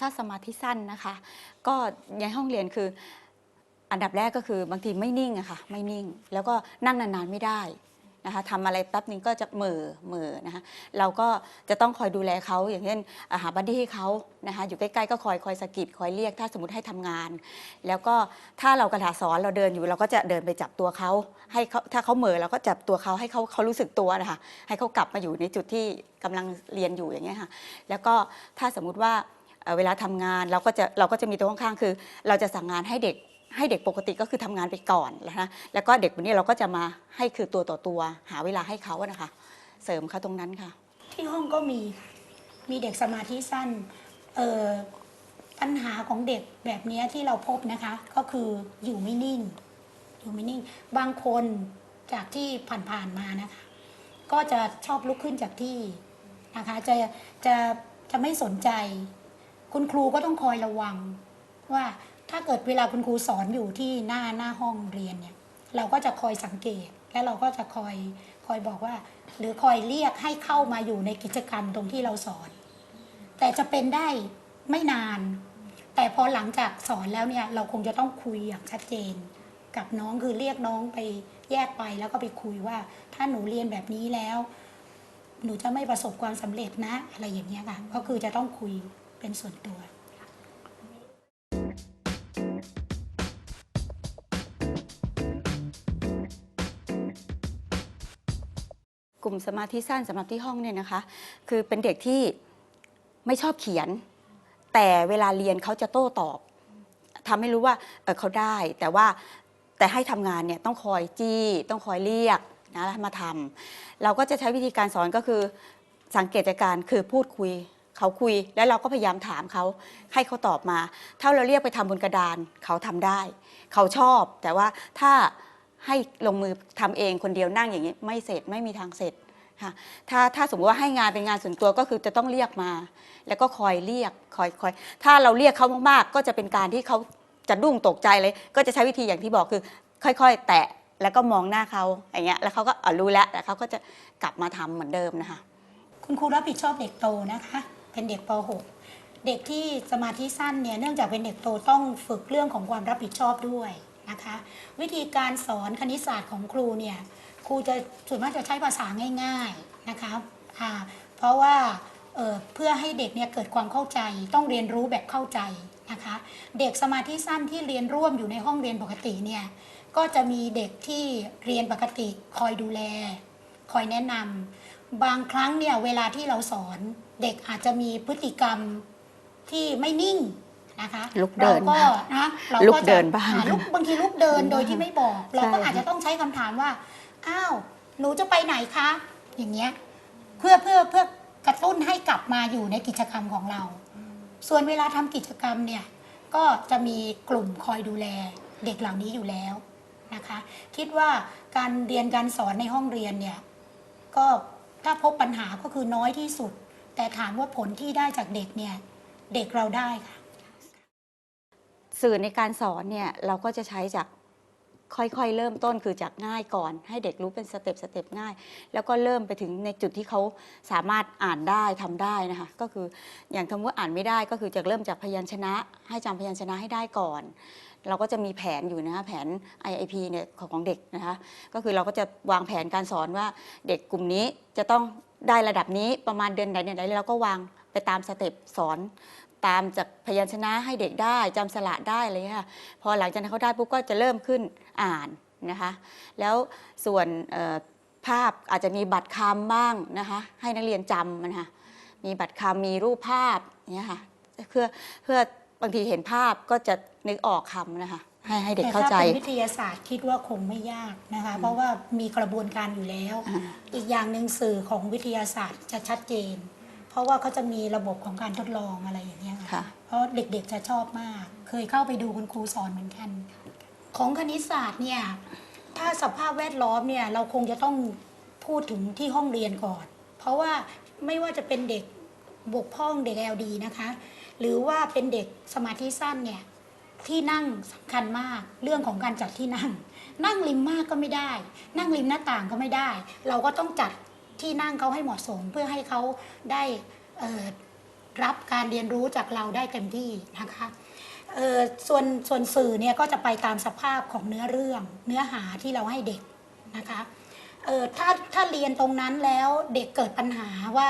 ถ้าสมาธิสั้นนะคะ ก็ในห้องเรียนคือ อันดับแรกก็คือบางทีไม่นิ่งอะค่ะไม่นิ่ง แล้วก็นั่งนานๆไม่ได้นะคะทำอะไรแป๊บนึงก็จะเหม่อเหม่อนะคะเราก็จะต้องคอยดูแลเขาอย่างเช่นอาหารบัดดี้ให้เขานะคะอยู่ใกล้ๆก็คอยคอยสะกิดคอยเรียก ถ้าสมมติให้ทำงาน แล้วก็ถ้าเรากระถาสอนเราเดินอยู่ เราก็จะเดินไปจับตัวเขาให้เขาถ้าเขาเหม่อเราก็จับตัวเขาให้เขาเขารู้สึกตัวนะคะให้เขากลับมาอยู่ในจุดที่กำลังเรียนอยู่อย่างเงี้ยค่ะแล้วก็ถ้าสมมุติว่า เวลาทำงานเราก็จะเราก็จะมีตัวข้างๆคือ เราจะสั่งงานให้เด็กให้เด็กปกติก็คือทำงานไปก่อนนะคะแล้วก็เด็กคนนี้เราก็จะมาให้คือตัวต่อตัว หาเวลาให้เขาอะนะคะ เสริมเขาตรงนั้นค่ะ ที่ห้องก็มีมีเด็กสมาธิสั้นเอ่อปัญหาของเด็กแบบนี้ที่เราพบนะคะ ก็คืออยู่ไม่นิ่ง อยู่ไม่นิ่ง บางคนจากที่ผ่านๆมานะคะ ก็จะชอบลุกขึ้นจากที่นะคะจะจะจะไม่สนใจ คุณครูก็ต้องคอยระวัง ว่าถ้าเกิดเวลาคุณครูสอนอยู่ที่หน้าหน้าห้องเรียนเนี่ย เราก็จะคอยสังเกต และเราก็จะคอยคอยบอกว่า หรือคอยเรียกให้เข้ามาอยู่ในกิจกรรมตรงที่เราสอน แต่จะเป็นได้ไม่นาน แต่พอหลังจากสอนแล้วเนี่ย เราคงจะต้องคุยอย่างชัดเจน กับน้องคือเรียกน้องไปแยกไปแล้วก็ไปคุยว่า ถ้าหนูเรียนแบบนี้แล้ว หนูจะไม่ประสบความสำเร็จนะ อะไรอย่างเงี้ยค่ะก็คือจะต้องคุย เป็นส่วนตัวกลุ่มสมาธิสั้นสำหรับที่ห้องเนี่ยนะคะ คือเป็นเด็กที่ไม่ชอบเขียน แต่เวลาเรียนเขาจะโต้ตอบทำให้รู้ว่าเออเขาได้ แต่ว่าแต่ให้ทำงานเนี่ยต้องคอยจี้ ต้องคอยเรียกนะมาทำเราก็จะใช้วิธีการสอนก็คือสังเกตจากการคือพูดคุย เขาคุยแล้วเราก็พยายามถามเขาให้เขาตอบมา ถ้าเราเรียกไปทำบนกระดานเขาทำได้ เขาชอบ แต่ว่าถ้าให้ลงมือทำเองคนเดียวนั่งอย่างนี้ไม่เสร็จไม่มีทางเสร็จค่ะถ้าถ้าสมมติว่าให้งานเป็นงานส่วนตัวก็คือจะต้องเรียกมา แล้วก็คอยเรียกคอยคอยถ้าเราเรียกเขามากๆ ก็จะเป็นการที่เขาจะดุ้งตกใจเลย ก็จะใช้วิธีอย่างที่บอกคือ ค่อยๆ แตะแล้วก็มองหน้าเขาอย่างเงี้ยแล้วเขาก็รู้แล้วแต่เขาก็จะกลับมาทำเหมือนเดิมนะคะ คุณครูรับผิดชอบเด็กโตนะคะ เป็นเด็กป .6 เด็กที่สมาธิสั้นเนี่ยเนื่องจากเป็นเด็กโตต้องฝึกเรื่องของความรับผิดชอบด้วยนะคะวิธีการสอนคณิตศาสตร์ของครูเนี่ยครูจะส่วนมากจะใช้ภาษาง่ายๆนะคะอ่าเพราะว่าเเพื่อให้เด็กเนี่ยเกิดความเข้าใจต้องเรียนรู้แบบเข้าใจนะคะเด็กสมาธิสั้นที่เรียนร่วมอยู่ในห้องเรียนปกติเนี่ยก็จะมีเด็กที่เรียนปกติคอยดูแล คอยแนะนำ บางครั้งเนี่ยเวลาที่เราสอนเด็กอาจจะมีพฤติกรรมที่ไม่นิ่งนะคะลุกเดินเราก็นะเราลุก็กจะเดินบ้าง อ่ลุกบางทีลุกเดินเดินบ้างโดยที่ไม่บอก เราก็ใช่อาจจะต้องใช้คำถามว่าอ้าวหนูจะไปไหนคะ อย่างเงี้ยเพื่อเพื่อเพื่อกระตุ้นให้กลับมาอยู่ในกิจกรรมของเรา ส่วนเวลาทำกิจกรรมเนี่ยก็จะมีกลุ่มคอยดูแลเด็กเหล่านี้อยู่แล้วนะคะ คิดว่าการเรียนการสอนในห้องเรียนเนี่ยก็ ถ้าพบปัญหาก็คือน้อยที่สุด แต่ถามว่าผลที่ได้จากเด็กเนี่ย เด็กเราได้ค่ะ สื่อในการสอนเนี่ยเราก็จะใช้จากค่อยๆ เริ่มต้นคือจากง่ายก่อน ให้เด็กรู้เป็นสเต็ปสเต็ปง่าย แล้วก็เริ่มไปถึงในจุดที่เขาสามารถอ่านได้ทำได้นะคะก็คืออย่างสมมติว่าอ่านไม่ได้ก็คือจะเริ่มจากพยัญชนะ ให้จำพยัญชนะให้ได้ก่อน เราก็จะมีแผนอยู่นะคะแผน IIP เนี่ยของเด็กนะคะก็คือเราก็จะวางแผนการสอนว่าเด็กกลุ่มนี้จะต้องได้ระดับนี้ประมาณเดือนไหนเดือนไหนเราก็วางไปตามสเต็ปสอนตามจากพยัญชนะให้เด็กได้จำสระได้อะไรอย่างเงี้ยค่ะพอหลังจากนั้นเขาได้ปุ๊บก็จะเริ่มขึ้นอ่านนะคะแล้วส่วนภาพอาจจะมีบัตรคำบ้างนะคะให้นักเรียนจำมันค่ะมีบัตรคำมีรูปภาพเงี้ยค่ะเพื่อเพื่อ บางทีเห็นภาพก็จะนึกออกคำนะคะ ให้ให้เด็กแต่เข้าถ้าใจเป็นวิทยาศาสตร์คิดว่าคงไม่ยากนะคะ เพราะว่ามีกระบวนการอยู่แล้วอ่าอีกอย่างหนึ่งสื่อของวิทยาศาสตร์จะชัดเจน เพราะว่าเขาจะมีระบบของการทดลองอะไรอย่างเงี้ยค่ะ เพราะเด็กๆจะชอบมาก เคยเข้าไปดูคุณครูสอนเหมือนกัน ของคณิตศาสตร์เนี่ยถ้าสภาพแวดล้อมเนี่ยเราคงจะต้องพูดถึงที่ห้องเรียนก่อน เพราะว่าไม่ว่าจะเป็นเด็ก บกพร่องเด็ก LD นะคะ หรือว่าเป็นเด็กสมาธิสั้นเนี่ยที่นั่งสำคัญมากเรื่องของการจัดที่นั่ง นั่งริมมากก็ไม่ได้ นั่งริมหน้าต่างก็ไม่ได้ เราก็ต้องจัดที่นั่งเขาให้เหมาะสม เพื่อให้เขาได้รับการเรียนรู้จากเราได้เต็มที่นะคะส่วนส่วนสื่อเนี่ยก็จะไปตามสภาพของเนื้อเรื่องเนื้อหาที่เราให้เด็กนะคะถ้าถ้าเรียนตรงนั้นแล้วเด็กเกิดปัญหาว่า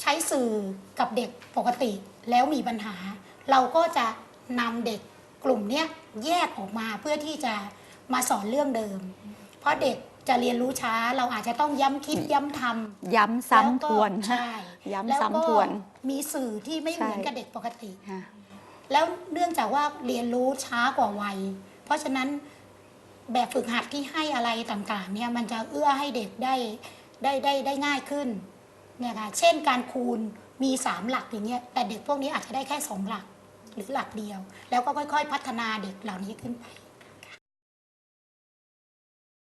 ใช้สื่อกับเด็กปกติแล้วมีปัญหา เราก็จะนำเด็กกลุ่มเนี้ยแยกออกมาเพื่อที่จะมาสอนเรื่องเดิม เพราะเด็กจะเรียนรู้ช้าเราอาจจะต้องย้ำคิดย้ำทำย้ำซ้ำทวนแล้วก็ใช่ย้ำแล้วซ้ำก็ทวนมีสื่อที่ไม่เหมือนใช่กับเด็กปกติค่ะแล้วเนื่องจากว่าเรียนรู้ช้ากว่าวัย เพราะฉะนั้นแบบฝึกหัดที่ให้อะไรต่างๆเนี่ยมันจะเอื้อให้เด็กได้ได้ได้ได้ง่ายขึ้นเนี่ยค่ะเช่นการคูณมีสามหลักอย่างเงี้ยแต่เด็กพวกนี้อาจจะได้แค่สองหลักหรือหลักเดียว แล้วก็ค่อย ๆ พัฒนาเด็กเหล่านี้ขึ้นไป